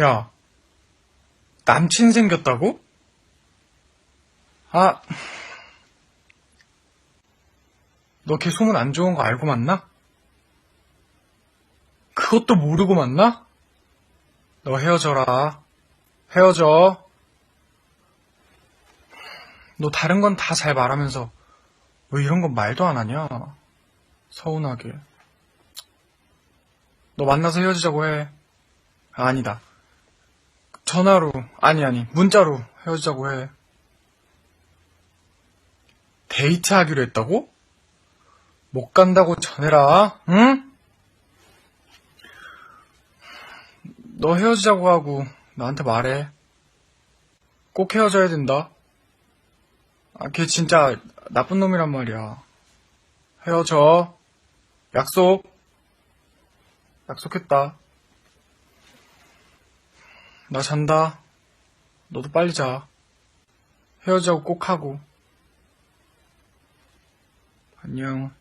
야, 남친 생겼다고? 아, 너 걔 소문 안 좋은 거 알고 만나? 그것도 모르고 만나? 너 헤어져라. 헤어져. 너 다른 건 다 잘 말하면서 왜 이런 건 말도 안 하냐? 서운하게. 너 만나서 헤어지자고 해. 아, 아니다. 전화로, 아니, 아니, 문자로 헤어지자고 해. 데이트하기로 했다고? 못 간다고 전해라, 응? 너 헤어지자고 하고 나한테 말해. 꼭 헤어져야 된다. 아, 걔 진짜 나쁜 놈이란 말이야. 헤어져. 약속. 약속했다. 나 잔다. 너도 빨리 자. 헤어지자고 꼭 하고. 안녕.